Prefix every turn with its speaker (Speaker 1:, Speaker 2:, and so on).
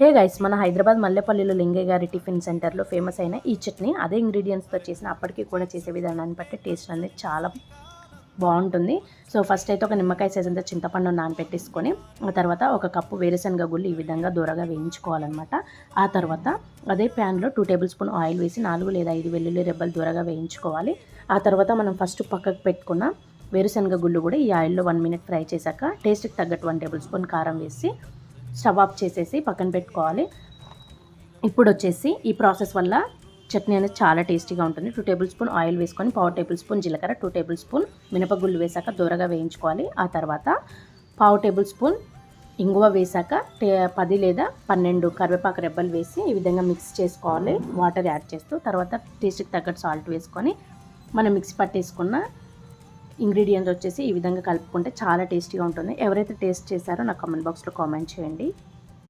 Speaker 1: Hey guys మన హైదరాబాద్ మల్లెపల్లిలో లింగయ్య గారి tiffin సెంటర్లో ఫేమస్ అయిన ఈ చట్నీ అదే ఇంగ్రీడియంట్స్తో చేసిన అప్పటికి కూడా చేసే విధానాన్ని బట్టి టేస్ట్ అనేది చాలా బాగుంటుంది. సో ఫస్ట్ అయితే ఒక నిమ్మకాయ సైజ్ అంతా చింతపండు నానపెట్టేసుకొని ఆ తర్వాత ఒక కప్పు వేరుశనగ గుళ్ళు ఈ విధంగా దూరగా వేయించుకోవాలన్నమాట. ఆ తర్వాత అదే ప్యాన్లో టూ టేబుల్ స్పూన్ ఆయిల్ వేసి నాలుగు లేదా ఐదు వెల్లుల్లి రెబ్బలు దూరగా వేయించుకోవాలి. ఆ తర్వాత మనం ఫస్ట్ పక్కకు పెట్టుకున్న వేరుశనగ గుళ్ళు కూడా ఈ ఆయిల్లో వన్ మినిట్ ఫ్రై చేశాక టేస్ట్కి తగ్గట్టు వన్ టేబుల్ స్పూన్ కారం వేసి స్టవ్ ఆఫ్ చేసేసి పక్కన పెట్టుకోవాలి. ఇప్పుడు వచ్చేసి ఈ ప్రాసెస్ వల్ల చట్నీ అనేది చాలా టేస్టీగా ఉంటుంది. టూ టేబుల్ స్పూన్ ఆయిల్ వేసుకొని పావు టేబుల్ స్పూన్ జీలకర్ర టూ టేబుల్ స్పూన్ మినపగుళ్ళు వేసాక దూరగా వేయించుకోవాలి. ఆ తర్వాత పావు టేబుల్ స్పూన్ ఇంగువ వేసాక టే- పది లేదా పన్నెండు కరివేపాకు రెబ్బలు వేసి ఈ విధంగా మిక్స్ చేసుకోవాలి. వాటర్ యాడ్ చేస్తూ తర్వాత టేస్ట్కి తగ్గట్టు సాల్ట్ వేసుకొని మనం మిక్సీ పట్టేసుకున్న ఇంగ్రీడియంట్స్ వచ్చేసి ఈ విధంగా కలుపుకుంటే చాలా టేస్టీగా ఉంటుంది. ఎవరైతే టేస్ట్ చేశారో నాకు కామెంట్ బాక్స్లో కామెంట్ చేయండి.